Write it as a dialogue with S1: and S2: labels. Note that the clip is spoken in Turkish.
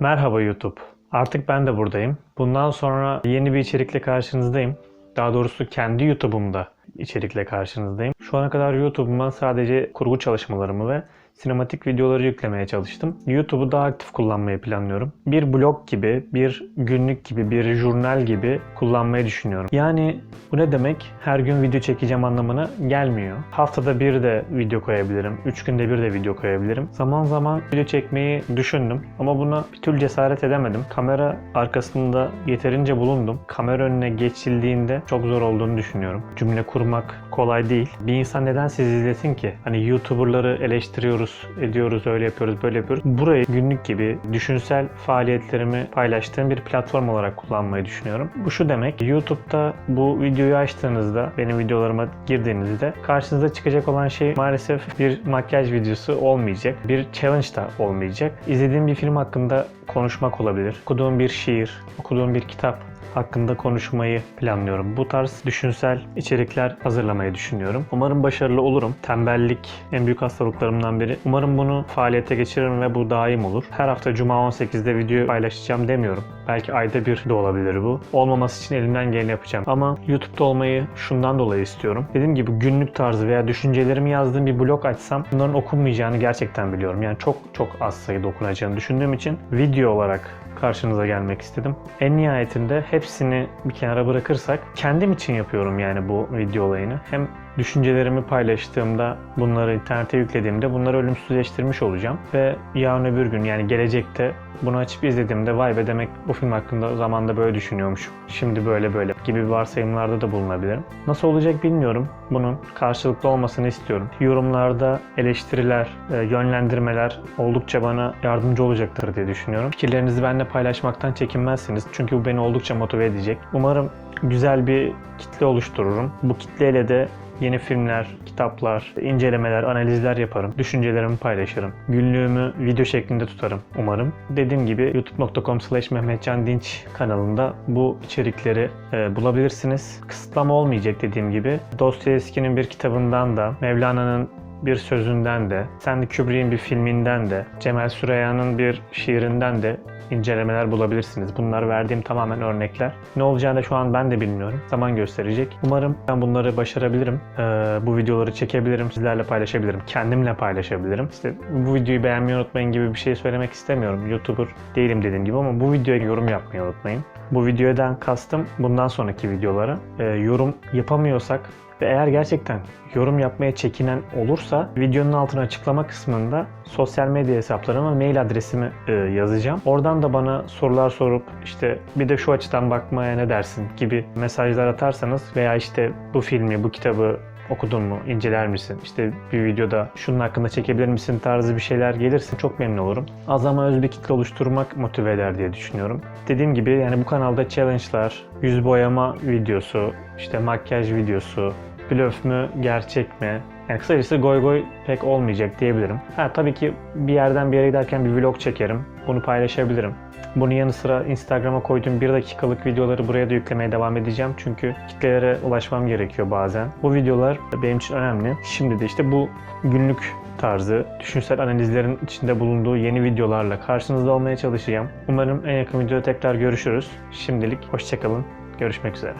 S1: Merhaba YouTube. Artık ben de buradayım. Bundan sonra yeni bir içerikle karşınızdayım. Daha doğrusu kendi YouTube'umda içerikle karşınızdayım. Şu ana kadar YouTube'uma sadece kurgu çalışmalarımı ve sinematik videoları yüklemeye çalıştım. YouTube'u daha aktif kullanmayı planlıyorum. Bir blog gibi, bir günlük gibi, bir jurnal gibi kullanmayı düşünüyorum. Yani bu ne demek? Her gün video çekeceğim anlamına gelmiyor. Haftada bir de video koyabilirim. Üç günde bir de video koyabilirim. Zaman zaman video çekmeyi düşündüm ama buna bir türlü cesaret edemedim. Kamera arkasında yeterince bulundum. Kamera önüne geçildiğinde çok zor olduğunu düşünüyorum. Cümle kurmak kolay değil. Bir insan neden sizi izlesin ki? Hani YouTuber'ları eleştiriyoruz, ediyoruz, öyle yapıyoruz, böyle yapıyoruz. Burayı günlük gibi düşünsel faaliyetlerimi paylaştığım bir platform olarak kullanmayı düşünüyorum. Bu şu demek, YouTube'da bu videoyu açtığınızda, benim videolarıma girdiğinizde karşınıza çıkacak olan şey maalesef bir makyaj videosu olmayacak. Bir challenge da olmayacak. İzlediğim bir film hakkında konuşmak olabilir. Okuduğum bir şiir, okuduğum bir kitap hakkında konuşmayı planlıyorum. Bu tarz düşünsel içerikler hazırlamayı düşünüyorum. Umarım başarılı olurum. Tembellik en büyük hastalıklarımdan biri. Umarım bunu faaliyete geçiririm ve bu daim olur. Her hafta Cuma 18'de video paylaşacağım demiyorum. Belki ayda bir de olabilir bu. Olmaması için elimden geleni yapacağım. Ama YouTube'da olmayı şundan dolayı istiyorum. Dediğim gibi günlük tarzı veya düşüncelerimi yazdığım bir blog açsam bunların okunmayacağını gerçekten biliyorum. Yani çok çok az sayıda okunacağını düşündüğüm için video olarak karşınıza gelmek istedim. En nihayetinde hepsini bir kenara bırakırsak kendim için yapıyorum yani bu video olayını. Hem düşüncelerimi paylaştığımda, bunları internete yüklediğimde bunları ölümsüzleştirmiş olacağım. Ve yarın öbür gün yani gelecekte bunu açıp izlediğimde vay be demek bu film hakkında zamanda böyle düşünüyormuşum. Şimdi böyle böyle gibi varsayımlarda da bulunabilirim. Nasıl olacak bilmiyorum. Bunun karşılıklı olmasını istiyorum. Yorumlarda eleştiriler, e, yönlendirmeler oldukça bana yardımcı olacaktır diye düşünüyorum. Fikirlerinizi benimle paylaşmaktan çekinmezsiniz. Çünkü bu beni oldukça motive edecek. Umarım güzel bir kitle oluştururum. Bu kitleyle de yeni filmler, kitaplar, incelemeler, analizler yaparım. Düşüncelerimi paylaşırım. Günlüğümü video şeklinde tutarım umarım. Dediğim gibi youtube.com slash Mehmetcan kanalında bu içerikleri e, bulabilirsiniz. Kısıtlama olmayacak dediğim gibi. Dostoyevski'nin bir kitabından da, Mevlana'nın bir sözünden de, Stanley Kubrick'in bir filminden de, Cemal Süreyya'nın bir şiirinden de incelemeler bulabilirsiniz. Bunlar verdiğim tamamen örnekler. Ne olacağını şu an ben de bilmiyorum. Zaman gösterecek. Umarım ben bunları başarabilirim. Ee, bu videoları çekebilirim, sizlerle paylaşabilirim. Kendimle paylaşabilirim. İşte bu videoyu beğenmeyi unutmayın gibi bir şey söylemek istemiyorum. YouTuber değilim dediğim gibi ama bu videoya yorum yapmayı unutmayın. Bu videodan kastım bundan sonraki videolara. Ee, yorum yapamıyorsak ve eğer gerçekten yorum yapmaya çekinen olursa videonun altına açıklama kısmında sosyal medya hesaplarıma mail adresimi e, yazacağım. Oradan da bana sorular sorup işte bir de şu açıdan bakmaya ne dersin gibi mesajlar atarsanız veya işte bu filmi, bu kitabı okudun mu, inceler misin? İşte bir videoda şunun hakkında çekebilir misin tarzı bir şeyler gelirse çok memnun olurum. Az ama öz bir kitle oluşturmak motive eder diye düşünüyorum. Dediğim gibi yani bu kanalda challenge'lar, yüz boyama videosu, işte makyaj videosu, blöf mü, gerçek mi? Yani kısacası goy goy pek olmayacak diyebilirim. Ha tabii ki bir yerden bir yere giderken bir vlog çekerim. Bunu paylaşabilirim. Bunun yanı sıra Instagram'a koyduğum 1 dakikalık videoları buraya da yüklemeye devam edeceğim. Çünkü kitlelere ulaşmam gerekiyor bazen. Bu videolar benim için önemli. Şimdi de işte bu günlük tarzı, düşünsel analizlerin içinde bulunduğu yeni videolarla karşınızda olmaya çalışacağım. Umarım en yakın videoda tekrar görüşürüz. Şimdilik hoşçakalın. Görüşmek üzere.